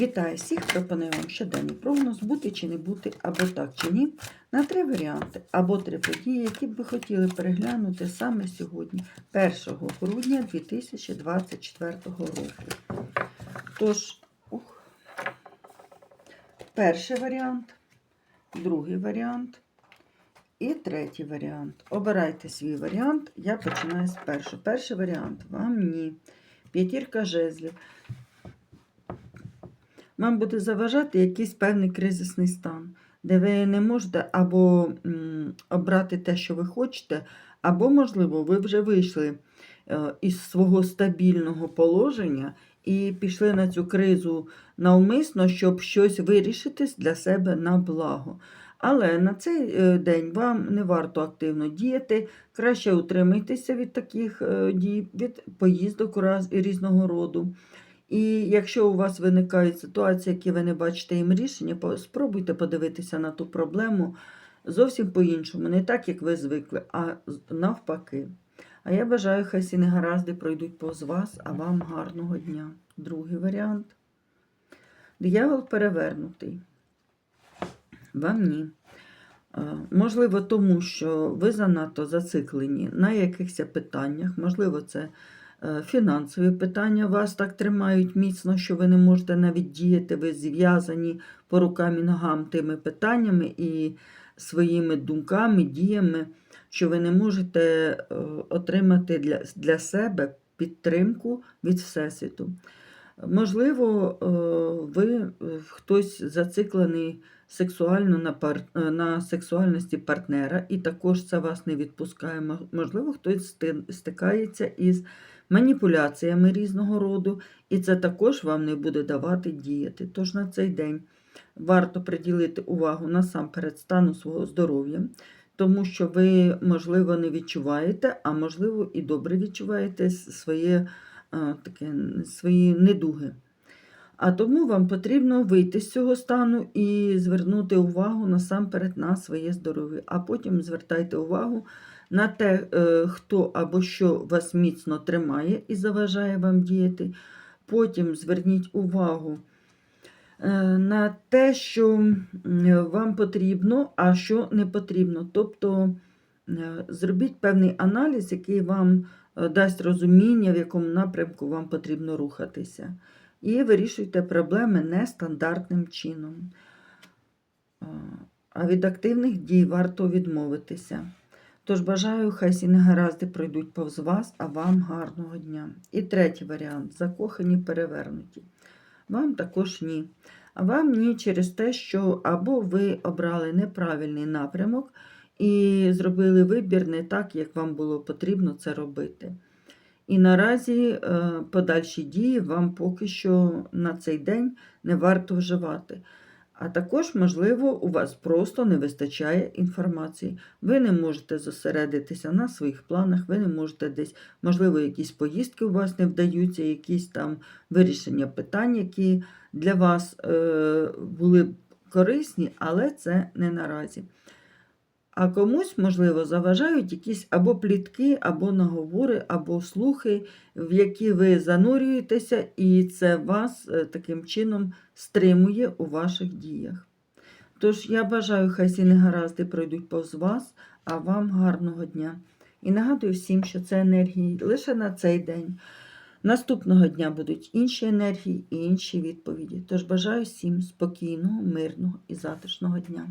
Вітаю всіх! Пропоную вам щоденний прогноз, бути чи не бути, або так чи ні, на три варіанти, або три події, які б ви хотіли переглянути саме сьогодні, 1 грудня 2024 року. Тож, ух, перший варіант, другий варіант і третій варіант. Обирайте свій варіант. Я починаю з першого. Перший варіант вам ні. П'ятірка жезлів вам буде заважати якийсь певний кризисний стан, де ви не можете або обрати те, що ви хочете, або, можливо, ви вже вийшли е, із свого стабільного положення і пішли на цю кризу навмисно, щоб щось вирішити для себе на благо. Але на цей е, день вам не варто активно діяти, краще утримайтеся від таких е, дій, від поїздок різного роду. І якщо у вас виникають ситуації, які ви не бачите їм рішення, спробуйте подивитися на ту проблему зовсім по-іншому, не так, як ви звикли, а навпаки. А я бажаю, хай всі негаразди пройдуть повз вас, а вам гарного дня. Другий варіант. Диявол перевернутий. Вам ні. Можливо, тому що ви занадто зациклені на якихось питаннях, можливо, це фінансові питання вас так тримають міцно, що ви не можете навіть діяти, ви зв'язані по рукам і ногам тими питаннями і своїми думками, діями, що ви не можете е, отримати для, для себе підтримку від Всесвіту. Можливо, е, ви е, хтось зациклений сексуально на, пар... е, на сексуальності партнера, і також це вас не відпускає. Можливо, хтось стикається із маніпуляціями різного роду, і це також вам не буде давати діяти. Тож на цей день варто приділити увагу насамперед стану свого здоров'я, тому що ви, можливо, не відчуваєте, а можливо, і добре відчуваєте своє, таке, свої недуги. А тому вам потрібно вийти з цього стану і звернути увагу насамперед на своє здоров'я. А потім звертайте увагу на те, е, хто або що вас міцно тримає і заважає вам діяти. Потім зверніть увагу е, на те, що вам потрібно, а що не потрібно. Тобто е, зробіть певний аналіз, який вам дасть розуміння, в якому напрямку вам потрібно рухатися. І вирішуйте проблеми нестандартним чином. Е, А від активних дій варто відмовитися. Тож бажаю, хай всі негаразди пройдуть повз вас, а вам гарного дня. І третій варіант закохані перевернуті. Вам також ні. А вам ні через те, що або ви обрали неправильний напрямок і зробили вибір не так, як вам було потрібно це робити. І наразі е, подальші дії вам поки що на цей день не варто вживати. А також, можливо, у вас просто не вистачає інформації. Ви не можете зосередитися на своїх планах, ви не можете десь, можливо, якісь поїздки у вас не вдаються, якісь там вирішення питань, які для вас е, були б корисні, але це не наразі. А комусь, можливо, заважають якісь або плітки, або наговори, або слухи, в які ви занурюєтеся, і це вас е, таким чином стримує у ваших діях. Тож я бажаю, хай всі негаразди пройдуть повз вас, а вам гарного дня. І нагадую всім, що це енергії лише на цей день. Наступного дня будуть інші енергії і інші відповіді. Тож бажаю всім спокійного, мирного і затишного дня.